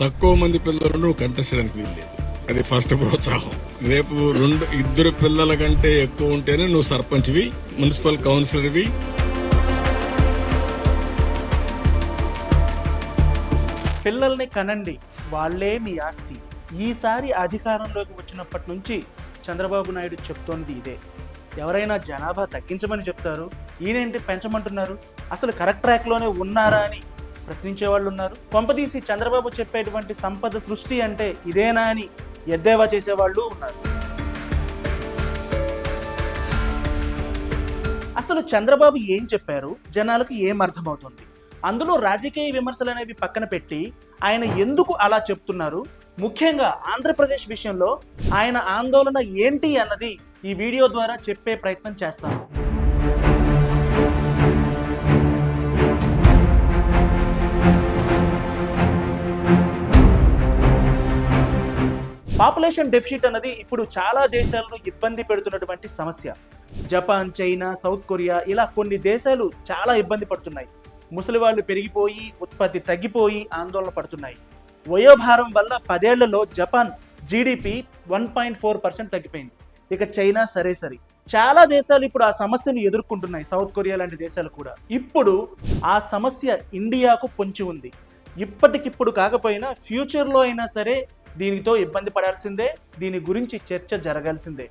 తక్కువ మంది పిల్లలను నువ్వు కంటెస్టడానికి వీల్లేదు. అది ఫస్ట్ ప్రోత్సాహం. రేపు రెండు ఇద్దరు పిల్లల కంటే ఎక్కువ ఉంటేనే నువ్వు సర్పంచ్వి మున్సిపల్ కౌన్సిలర్వి. పిల్లల్ని కనండి. వాళ్ళే మీ ఆస్తి. ఈసారి అధికారంలోకి వచ్చినప్పటి నుంచి చంద్రబాబు నాయుడు చెప్తోంది ఇదే. ఎవరైనా జనాభా తగ్గించమని చెప్తారు. ఈయనేంటి పెంచమంటున్నారు? అసలు కరెక్ట్ ట్రాక్లోనే ఉన్నారా అని ప్రశ్నించే వాళ్ళు ఉన్నారు. కొంపదీసి చంద్రబాబు చెప్పేటువంటి సంపద సృష్టి అంటే ఇదేనా అని ఎద్దేవా చేసేవాళ్ళు ఉన్నారు. అసలు చంద్రబాబు ఏం చెప్పారు? జనాలకు ఏం అర్థమవుతుంది? అందులో రాజకీయ విమర్శలు అనేవి పక్కన పెట్టి ఆయన ఎందుకు అలా చెప్తున్నారు? ముఖ్యంగా ఆంధ్రప్రదేశ్ విషయంలో ఆయన ఆందోళన ఏంటి అన్నది ఈ వీడియో ద్వారా చెప్పే ప్రయత్నం చేస్తాను. పాపులేషన్ డెఫిషిట్ అన్నది ఇప్పుడు చాలా దేశాలను ఇబ్బంది పెడుతున్నటువంటి సమస్య. జపాన్ చైనా సౌత్ కొరియా ఇలా కొన్ని దేశాలు చాలా ఇబ్బంది పడుతున్నాయి. ముసలి వాళ్ళు పెరిగిపోయి ఉత్పత్తి తగ్గిపోయి ఆందోళన పడుతున్నాయి. వయోభారం వల్ల పదేళ్ళలో Japan GDP one point four percent తగ్గిపోయింది. ఇక చైనా సరే సరి. చాలా దేశాలు ఇప్పుడు ఆ సమస్యను ఎదుర్కొంటున్నాయి సౌత్ కొరియా లాంటి దేశాలు కూడా. ఇప్పుడు ఆ సమస్య ఇండియాకు పొంచి ఉంది. ఇప్పటికిప్పుడు కాకపోయినా ఫ్యూచర్లో అయినా సరే దీనితో ఇబ్బంది పడాల్సిందే దీని గురించి చర్చ జరగాల్సిందే.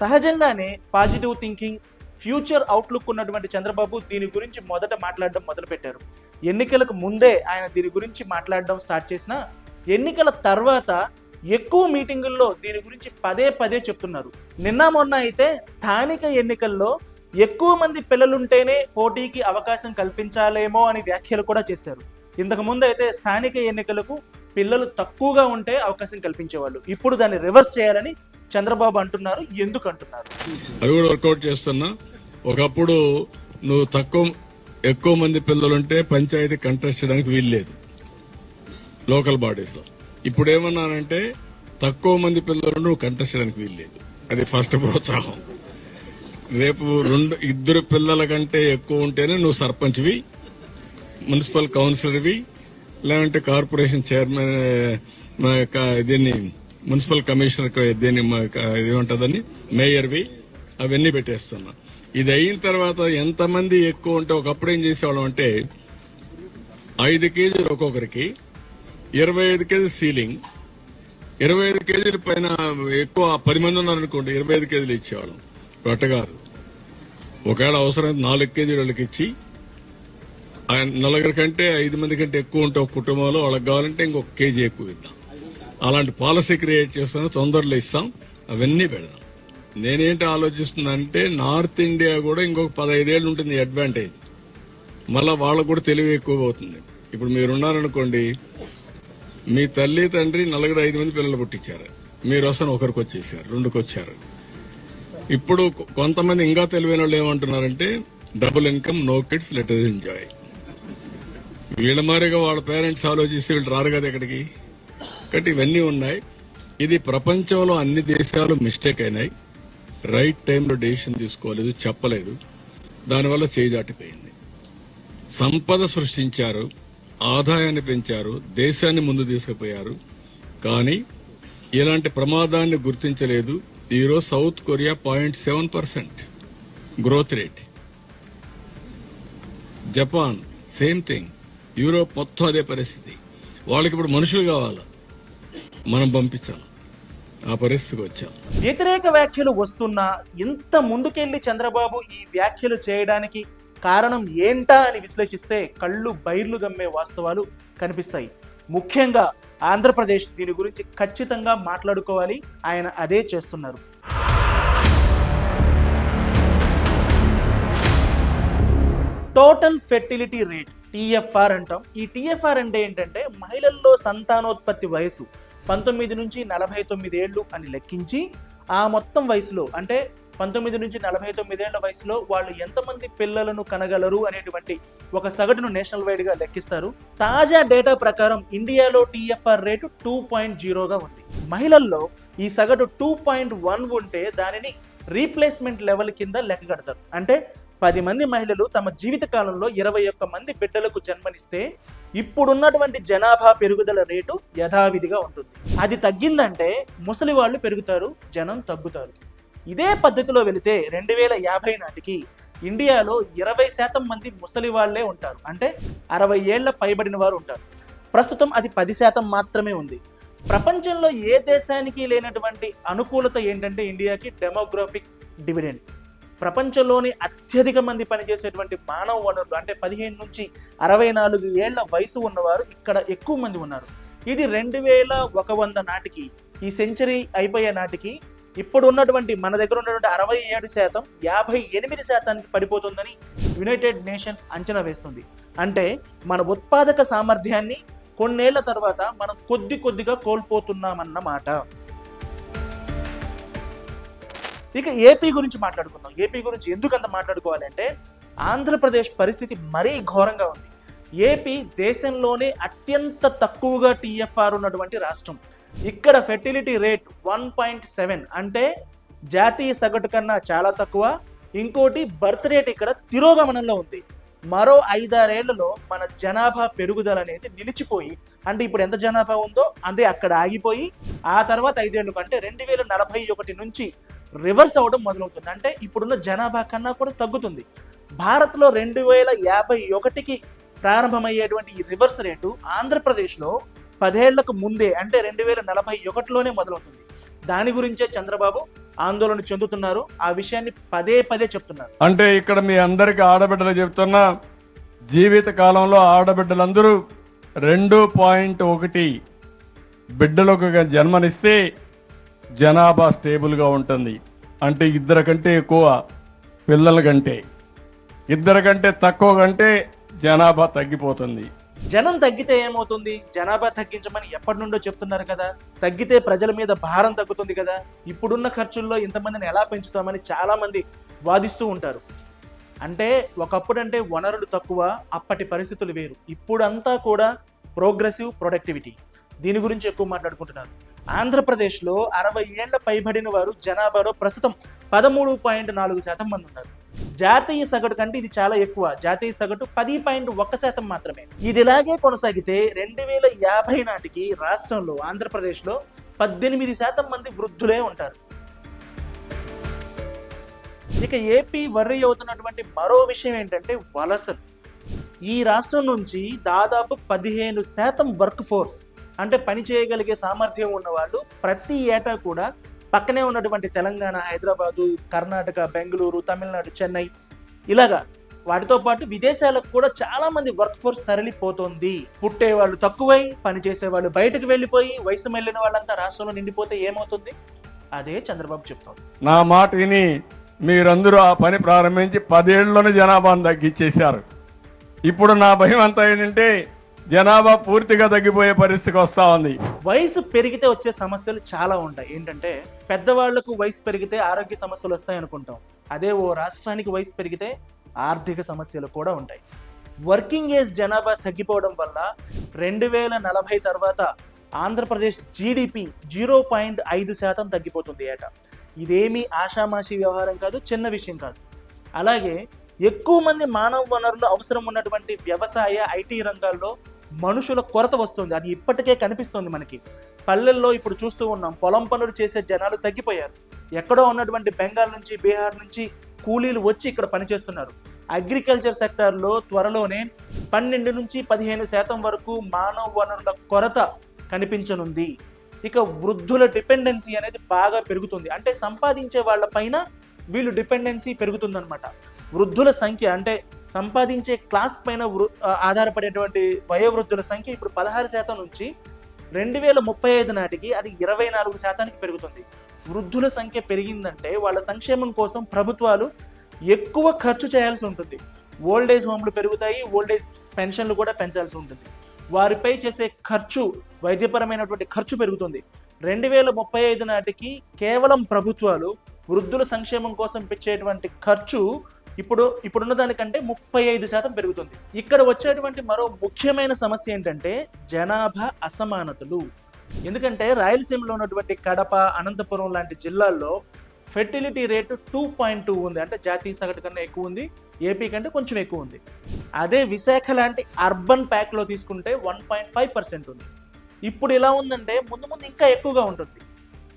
సహజంగానే పాజిటివ్ థింకింగ్ ఫ్యూచర్ అవుట్లుక్ ఉన్నటువంటి చంద్రబాబు దీని గురించి మొదట మాట్లాడడం మొదలుపెట్టారు. ఎన్నికలకు ముందే ఆయన దీని గురించి మాట్లాడడం స్టార్ట్ చేసిన ఎన్నికల తర్వాత ఎక్కువ మీటింగుల్లో దీని గురించి పదే పదే చెప్తున్నారు. నిన్న మొన్న అయితే స్థానిక ఎన్నికల్లో ఎక్కువ మంది పిల్లలుంటేనే పోటీకి అవకాశం కల్పించాలేమో అని వ్యాఖ్యలు కూడా చేశారు. ఇంతకు ముందు అయితే స్థానిక ఎన్నికలకు పిల్లలు తక్కువగా ఉంటే అవకాశం కల్పించేవాళ్ళు. ఇప్పుడు దాన్ని రివర్స్ చేయాలని చంద్రబాబు అంటున్నారు ఎందుకు అంటున్నారు? అది కూడా వర్కౌట్ చేస్తున్నా. ఒకప్పుడు నువ్వు తక్కువ ఎక్కువ మంది పిల్లలుంటే పంచాయతీ కంటెస్ట్ చేయడానికి వీల్లేదు లోకల్ బాడీస్లో ఇప్పుడు ఏమన్నానంటే తక్కువ మంది పిల్లలు నువ్వు కంటెస్ట్ చేయడానికి వీల్లేదు అది ఫస్ట్ ప్రోత్సాహం. రేపు రెండు ఇద్దరు పిల్లల కంటే ఎక్కువ ఉంటేనే నువ్వు సర్పంచ్వి మున్సిపల్ కౌన్సిలర్వి లేదంటే కార్పొరేషన్ చైర్మన్ మా యొక్క దీన్ని మున్సిపల్ కమిషనర్ దీన్ని మా మేయర్వి అవన్నీ పెట్టేస్తున్నా. ఇది అయిన తర్వాత ఎంతమంది ఎక్కువ ఉంటే ఒకప్పుడు ఏం చేసేవాళ్ళం అంటే ఐదు కేజీలు ఒక్కొక్కరికి ఇరవై ఐదు కేజీలు సీలింగ్ ఇరవై ఐదు కేజీల పైన ఎక్కువ పది మంది ఉన్నారనుకోండి ఇరవై ఐదు కేజీలు ఇచ్చేవాళ్ళం. ఇప్పుడు కాదు. ఒకవేళ అవసరం నాలుగు కేజీలు వాళ్ళకి ఇచ్చి ఆయన నలుగురి కంటే ఐదు మంది కంటే ఎక్కువ ఉంటే ఒక కుటుంబంలో వాళ్ళకి కావాలంటే ఇంకొక కేజీ ఎక్కువ ఇద్దాం. అలాంటి పాలసీ క్రియేట్ చేస్తాను తొందరలో ఇస్తాం అవన్నీ పెడదాం. నేనేంటి ఆలోచిస్తుందంటే నార్త్ ఇండియా కూడా ఇంకొక పదహైదేళ్ళు ఉంటుంది అడ్వాంటేజ్. మళ్ళా వాళ్ళకు కూడా తెలివి ఎక్కువ అవుతుంది. ఇప్పుడు మీరున్నారనుకోండి మీ తల్లి తండ్రి నలుగురు ఐదు మంది పిల్లలు పుట్టించారు. మీరు వస్తాను ఒకరికి వచ్చేసారు రెండుకి వచ్చారు. ఇప్పుడు కొంతమంది ఇంకా తెలివైన వాళ్ళు ఏమంటున్నారంటే double income no kids let enjoy వీళ్ళ మారిగా వాళ్ళ పేరెంట్స్ ఆలోచిస్తే వీళ్ళు రారు కదా ఇక్కడికి. కాబట్టి ఇవన్నీ ఉన్నాయి. ఇది ప్రపంచంలో అన్ని దేశాలు మిస్టేక్ అయినాయి. రైట్ టైంలో డెసిషన్ తీసుకోలేదు చెప్పలేదు. దానివల్ల చేయి దాటిపోయింది. సంపద సృష్టించారు ఆదాయాన్ని పెంచారు దేశాన్ని ముందు తీసుకుపోయారు. కానీ ఇలాంటి ప్రమాదాన్ని గుర్తించలేదు. ఈరోజు South Korea point seven percent growth rate. Japan same thing. Europe మొత్తం అదే పరిస్థితి. వాళ్ళకి ఇప్పుడు మనుషులు కావాలి? మనం పంపించాలి? ఆ పరిస్థితికి వచ్చాం. వ్యతిరేక వ్యాఖ్యలు వస్తున్నా ఇంత ముందుకెళ్ళి చంద్రబాబు ఈ వ్యాఖ్యలు చేయడానికి కారణం ఏంటా అని విశ్లేషిస్తే కళ్ళు బైర్లు గమ్మే వాస్తవాలు కనిపిస్తాయి. ముఖ్యంగా ఆంధ్రప్రదేశ్ దీని గురించి ఖచ్చితంగా మాట్లాడుకోవాలి. ఆయన అదే చేస్తున్నారు. టోటల్ ఫెర్టిలిటీ రేట్ టీఎఫ్ఆర్ అంటాం. ఈ టీఎఫ్ఆర్ అంటే ఏంటంటే మహిళల్లో సంతానోత్పత్తి వయసు పంతొమ్మిది నుంచి నలభై తొమ్మిది ఏళ్ళు అని లెక్కించి ఆ మొత్తం వయసులో అంటే పంతొమ్మిది నుంచి నలభై తొమ్మిదేళ్ళ వయసులో వాళ్ళు ఎంతమంది పిల్లలను కనగలరు అనేటువంటి ఒక సగటును నేషనల్ వైడ్గా లెక్కిస్తారు. తాజా డేటా ప్రకారం ఇండియాలో టీఎఫ్ఆర్ రేటు టూ పాయింట్ జీరోగా ఉంది. మహిళల్లో ఈ సగటు టూ పాయింట్ వన్ ఉంటే దానిని రీప్లేస్మెంట్ లెవెల్ కింద లెక్క కడతారు అంటే పది మంది మహిళలు తమ జీవిత కాలంలో ఇరవై ఒక్క మంది బిడ్డలకు జన్మనిస్తే ఇప్పుడున్నటువంటి జనాభా పెరుగుదల రేటు యథావిధిగా ఉంటుంది. అది తగ్గిందంటే ముసలి వాళ్ళు పెరుగుతారు జనం తగ్గుతారు. ఇదే పద్ధతిలో వెళితే రెండు వేల యాభై నాటికి ఇండియాలో ఇరవై శాతం మంది ముసలి వాళ్ళే ఉంటారు. అంటే అరవై ఏళ్ళ పైబడిన వారు ఉంటారు. ప్రస్తుతం అది పది శాతం మాత్రమే ఉంది. ప్రపంచంలో ఏ దేశానికి లేనటువంటి అనుకూలత ఏంటంటే ఇండియాకి డెమోగ్రఫిక్ డివిడెండ్. ప్రపంచంలోని అత్యధిక మంది పనిచేసేటువంటి మానవ వనరులు అంటే పదిహేను నుంచి అరవై నాలుగు ఏళ్ళ వయసు ఉన్నవారు ఇక్కడ ఎక్కువ మంది ఉన్నారు. ఇది రెండు వేల ఒక వంద నాటికి ఈ సెంచరీ అయిపోయే నాటికి ఇప్పుడు ఉన్నటువంటి మన దగ్గర ఉన్నటువంటి అరవై ఏడు శాతం యాభై ఎనిమిది శాతానికి పడిపోతుందని యునైటెడ్ నేషన్స్ అంచనా వేస్తుంది. అంటే మన ఉత్పాదక సామర్థ్యాన్ని కొన్నేళ్ళ తర్వాత మనం కొద్ది కొద్దిగా కోల్పోతున్నామన్నమాట. ఇక ఏపీ గురించి మాట్లాడుకుందాం. ఏపీ గురించి ఎందుకు అంత మాట్లాడుకోవాలి అంటే ఆంధ్రప్రదేశ్ పరిస్థితి మరీ ఘోరంగా ఉంది. ఏపీ దేశంలోనే అత్యంత తక్కువగా టీఎఫ్ఆర్ ఉన్నటువంటి రాష్ట్రం. ఇక్కడ fertility rate one point seven అంటే జాతీయ సగటు కన్నా చాలా తక్కువ. ఇంకోటి బర్త్ రేట్ ఇక్కడ తిరోగమనంలో ఉంది. మరో ఐదారేళ్ళలో మన జనాభా పెరుగుదల అనేది నిలిచిపోయి అంటే ఇప్పుడు ఎంత జనాభా ఉందో అదే అక్కడ ఆగిపోయి ఆ తర్వాత ఐదేళ్ళు కంటే రెండు వేల నలభై ఒకటి నుంచి రివర్స్ అవ్వడం మొదలవుతుంది. అంటే ఇప్పుడున్న జనాభా కన్నా కూడా తగ్గుతుంది. భారత్లో రెండు వేల యాభై ఒకటికి ప్రారంభమయ్యేటువంటి ఈ రివర్స్ రేటు ఆంధ్రప్రదేశ్లో పదేళ్ళకు ముందే అంటే రెండు వేల నలభై ఒకటిలోనే మొదలవుతుంది. దాని గురించే చంద్రబాబు ఆందోళన చెందుతున్నారు. ఆ విషయాన్ని పదే పదే చెప్తున్నారు. అంటే ఇక్కడ మీ అందరికి ఆడబిడ్డలు చెప్తున్నా జీవిత కాలంలో ఆడబిడ్డలందరూ రెండు పాయింట్ ఒకటి బిడ్డలకు జన్మనిస్తే జనాభా స్టేబుల్గా ఉంటుంది. అంటే ఇద్దరు కంటే ఎక్కువ పిల్లల కంటే. ఇద్దరు కంటే తక్కువ కంటే జనాభా తగ్గిపోతుంది. జనం తగ్గితే ఏమవుతుంది? జనాభా తగ్గించమని ఎప్పటి నుండో చెప్తున్నారు కదా. తగ్గితే ప్రజల మీద భారం తగ్గుతుంది కదా. ఇప్పుడున్న ఖర్చుల్లో ఇంతమందిని ఎలా పెంచుతామని చాలా మంది వాదిస్తూ ఉంటారు. అంటే ఒకప్పుడు అంటే వనరులు తక్కువ అప్పటి పరిస్థితులు వేరు. ఇప్పుడంతా కూడా ప్రోగ్రెసివ్ ప్రొడక్టివిటీ. దీని గురించి ఎక్కువ మాట్లాడుకుంటున్నారు. ఆంధ్రప్రదేశ్లో అరవై ఏళ్ళ పైబడిన వారు జనాభాలో ప్రస్తుతం పదమూడు పాయింట్ నాలుగు శాతం మంది ఉన్నారు. జాతీయ సగటు కంటే ఇది చాలా ఎక్కువ. జాతీయ సగటు పది పాయింట్ ఒక్క శాతం మాత్రమే. ఇది ఇలాగే కొనసాగితే రెండు వేల యాభై నాటికి రాష్ట్రంలో ఆంధ్రప్రదేశ్లో పద్దెనిమిది శాతం మంది వృద్ధులే ఉంటారు. ఇక ఏపీ వర్రీ అవుతున్నటువంటి మరో విషయం ఏంటంటే వలసలు. ఈ రాష్ట్రం నుంచి దాదాపు పదిహేను శాతం వర్క్ ఫోర్స్ అంటే పని చేయగలిగే సామర్థ్యం ఉన్నవాళ్ళు ప్రతి ఏటా కూడా పక్కనే ఉన్నటువంటి తెలంగాణ హైదరాబాదు కర్ణాటక బెంగళూరు తమిళనాడు చెన్నై ఇలాగా వాటితో పాటు విదేశాలకు కూడా చాలా మంది వర్క్ ఫోర్స్ తరలిపోతుంది. పుట్టే వాళ్ళు తక్కువై పనిచేసే వాళ్ళు బయటకు వెళ్ళిపోయి వయసు వెళ్ళిన వాళ్ళంతా రాష్ట్రంలో నిండిపోతే ఏమవుతుంది? అదే చంద్రబాబు చెప్తాడు నా మాట విని మీరందరూ ఆ పని ప్రారంభించి పదేళ్ళలోనే జనాభాను తగ్గించేశారు ఇప్పుడు నా భయం అంతా ఏంటంటే జనాభా పూర్తిగా తగ్గిపోయే పరిస్థితికి వస్తా ఉంది. వయసు పెరిగితే వచ్చే సమస్యలు చాలా ఉంటాయి. ఏంటంటే పెద్దవాళ్ళకు వయసు పెరిగితే ఆరోగ్య సమస్యలు వస్తాయి అనుకుంటాం. అదే ఓ రాష్ట్రానికి వయసు పెరిగితే ఆర్థిక సమస్యలు కూడా ఉంటాయి. వర్కింగ్ ఏజ్ జనాభా తగ్గిపోవడం వల్ల రెండు వేల నలభై తర్వాత ఆంధ్రప్రదేశ్ జీడిపి జీరో పాయింట్ ఐదు శాతం తగ్గిపోతుంది ఏట. ఇదేమీ ఆషామాషి వ్యవహారం కాదు చిన్న విషయం కాదు. అలాగే ఎక్కువ మంది మానవ వనరులు అవసరం ఉన్నటువంటి వ్యవసాయ ఐటీ రంగాల్లో మనుషుల కొరత వస్తుంది. అది ఇప్పటికే కనిపిస్తుంది మనకి. పల్లెల్లో ఇప్పుడు చూస్తూ ఉన్నాం పొలం పనులు చేసే జనాలు తగ్గిపోయారు. ఎక్కడో ఉన్నటువంటి బెంగాల్ నుంచి బీహార్ నుంచి కూలీలు వచ్చి ఇక్కడ పనిచేస్తున్నారు. అగ్రికల్చర్ సెక్టార్లో త్వరలోనే పన్నెండు నుంచి పదిహేను శాతం వరకు మానవ వనరుల కొరత కనిపించనుంది. ఇక వృద్ధుల డిపెండెన్సీ అనేది బాగా పెరుగుతుంది. అంటే సంపాదించే వాళ్ళ పైన వీళ్ళు డిపెండెన్సీ పెరుగుతుందన్నమాట. వృద్ధుల సంఖ్య అంటే సంపాదించే క్లాస్ పైన వృ ఆధారపడేటువంటి వయోవృద్ధుల సంఖ్య ఇప్పుడు పదహారు శాతం నుంచి రెండు వేల ముప్పై ఐదు నాటికి అది ఇరవై నాలుగు శాతానికి పెరుగుతుంది. వృద్ధుల సంఖ్య పెరిగిందంటే వాళ్ళ సంక్షేమం కోసం ప్రభుత్వాలు ఎక్కువ ఖర్చు చేయాల్సి ఉంటుంది. ఓల్డ్ ఏజ్ హోమ్లు పెరుగుతాయి ఓల్డ్ ఏజ్ పెన్షన్లు కూడా పెంచాల్సి ఉంటుంది. వారిపై చేసే ఖర్చు వైద్యపరమైనటువంటి ఖర్చు పెరుగుతుంది. రెండు వేల ముప్పై ఐదు నాటికి కేవలం ప్రభుత్వాలు వృద్ధుల సంక్షేమం కోసం పెంచేటువంటి ఖర్చు ఇప్పుడు ఇప్పుడున్న దానికంటే ముప్పై ఐదు శాతం పెరుగుతుంది. ఇక్కడ వచ్చేటువంటి మరో ముఖ్యమైన సమస్య ఏంటంటే జనాభా అసమానతలు. ఎందుకంటే రాయలసీమలో ఉన్నటువంటి కడప అనంతపురం లాంటి జిల్లాల్లో fertility rate two point two ఉంది. అంటే జాతీయ సగటు కన్నా ఎక్కువ ఉంది. ఏపీ కంటే కొంచెం ఎక్కువ ఉంది. అదే విశాఖ లాంటి అర్బన్ ప్యాక్లో తీసుకుంటే వన్ పాయింట్ ఫైవ్ పర్సెంట్ ఉంది. ఇప్పుడు ఇలా ఉందంటే ముందు ముందు ఇంకా ఎక్కువగా ఉంటుంది.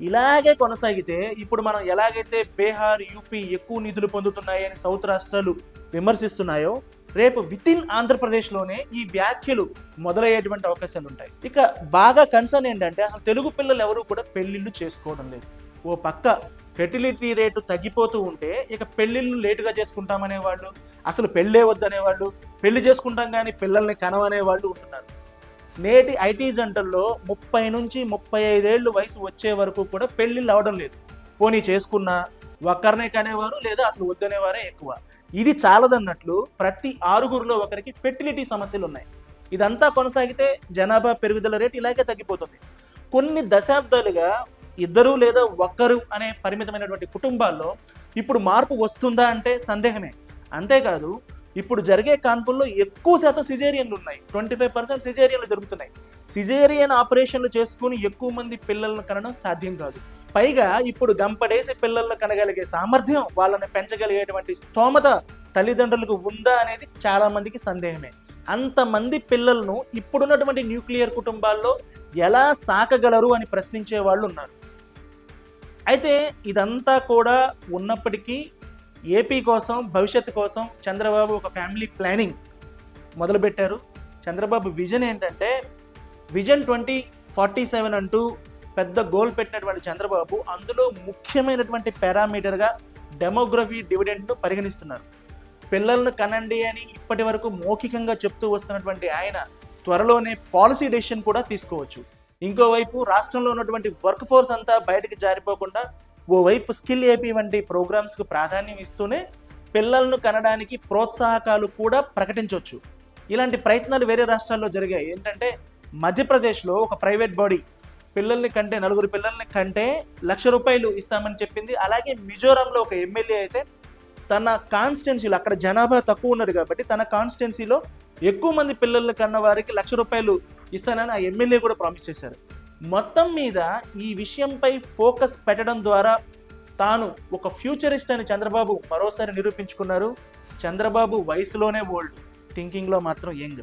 ఇలాగే కొనసాగితే ఇప్పుడు మనం ఎలాగైతే బీహార్ యూపీ ఎక్కువ నిధులు పొందుతున్నాయని సౌత్ రాష్ట్రాలు విమర్శిస్తున్నాయో రేపు విత్ ఇన్ ఆంధ్రప్రదేశ్లోనే ఈ వ్యాఖ్యలు మొదలయ్యేటువంటి అవకాశాలు ఉంటాయి. ఇక బాగా కన్సర్న్ ఏంటంటే అసలు తెలుగు పిల్లలు ఎవరూ కూడా పెళ్ళిళ్ళు చేసుకోవడం లేదు. ఓ పక్క ఫెర్టిలిటీ రేటు తగ్గిపోతూ ఉంటే ఇక పెళ్ళిళ్ళు లేటుగా చేసుకుంటామనేవాళ్ళు అసలు పెళ్ళే వద్దనేవాళ్ళు పెళ్ళి చేసుకుంటాం కానీ పిల్లల్ని కనవనే వాళ్ళు ఉంటున్నారు. నేటి ఐటీ జంటల్లో ముప్పై నుంచి ముప్పై ఐదేళ్ళు వయసు వచ్చే వరకు కూడా పెళ్ళిళ్ళు అవడం లేదు. పోనీ చేసుకున్నా ఒక్కరినే కనేవారు లేదా అసలు వద్దనేవారే ఎక్కువ. ఇది చాలదన్నట్లు ప్రతి ఆరుగురిలో ఒకరికి ఫెర్టిలిటీ సమస్యలు ఉన్నాయి. ఇదంతా కొనసాగితే జనాభా పెరుగుదల రేటు ఇలాగే తగ్గిపోతుంది. కొన్ని దశాబ్దాలుగా ఇద్దరు లేదా ఒక్కరు అనే పరిమితమైనటువంటి కుటుంబాల్లో ఇప్పుడు మార్పు వస్తుందా అంటే సందేహమే. అంతేకాదు ఇప్పుడు జరిగే కాన్పుల్లో ఎక్కువ శాతం సిజేరియన్లు ఉన్నాయి. ట్వంటీ ఫైవ్ పర్సెంట్ సిజేరియన్లు జరుగుతున్నాయి. సిజేరియన్ ఆపరేషన్లు చేసుకుని ఎక్కువ మంది పిల్లలను కనడం సాధ్యం కాదు. పైగా ఇప్పుడు గంపడేసి పిల్లలను కనగలిగే సామర్థ్యం వాళ్ళని పెంచగలిగేటువంటి స్తోమత తల్లిదండ్రులకు ఉందా అనేది చాలా మందికి సందేహమే. అంతమంది పిల్లలను ఇప్పుడున్నటువంటి న్యూక్లియర్ కుటుంబాల్లో ఎలా సాకగలరు అని ప్రశ్నించే వాళ్ళు ఉన్నారు. అయితే ఇదంతా కూడా ఉన్నప్పటికీ ఏపీ కోసం భవిష్యత్తు కోసం చంద్రబాబు ఒక ఫ్యామిలీ ప్లానింగ్ మొదలుపెట్టారు. చంద్రబాబు విజన్ ఏంటంటే విజన్ ట్వంటీ ఫార్టీ సెవెన్ అంటూ పెద్ద గోల్ పెట్టినటువంటి చంద్రబాబు అందులో ముఖ్యమైనటువంటి పారామీటర్గా డెమోగ్రఫీ డివిడెంట్ను పరిగణిస్తున్నారు. పిల్లలను కనండి అని ఇప్పటి వరకు మౌఖికంగా చెప్తూ వస్తున్నటువంటి ఆయన త్వరలోనే పాలసీ డెసిషన్ కూడా తీసుకోవచ్చు. ఇంకోవైపు రాష్ట్రంలో ఉన్నటువంటి వర్క్ ఫోర్స్ అంతా బయటకు జారిపోకుండా ఓవైపు స్కిల్ ఏపీ వంటి ప్రోగ్రామ్స్కు ప్రాధాన్యం ఇస్తూనే పిల్లలను కనడానికి ప్రోత్సాహకాలు కూడా ప్రకటించవచ్చు ఇలాంటి ప్రయత్నాలు వేరే రాష్ట్రాల్లో జరిగాయి. ఏంటంటే మధ్యప్రదేశ్లో ఒక ప్రైవేట్ బాడీ పిల్లల్ని కంటే నలుగురు పిల్లల్ని కంటే లక్ష రూపాయలు ఇస్తామని చెప్పింది. అలాగే మిజోరాంలో ఒక ఎమ్మెల్యే అయితే తన కాన్స్టిట్యున్సీలో అక్కడ జనాభా తక్కువ ఉన్నారు కాబట్టి తన కాన్స్టిట్యున్సీలో ఎక్కువ మంది పిల్లల్ని కన్న వారికి లక్ష రూపాయలు ఇస్తానని ఆ ఎమ్మెల్యే కూడా ప్రామిస్ చేశారు. మొత్తం మీద ఈ విషయంపై ఫోకస్ పెట్టడం ద్వారా తాను ఒక ఫ్యూచరిస్ట్ అని చంద్రబాబు మరోసారి నిరూపించుకున్నారు. చంద్రబాబు వయసులోనే ఓల్డ్ థింకింగ్లో మాత్రం యంగ్.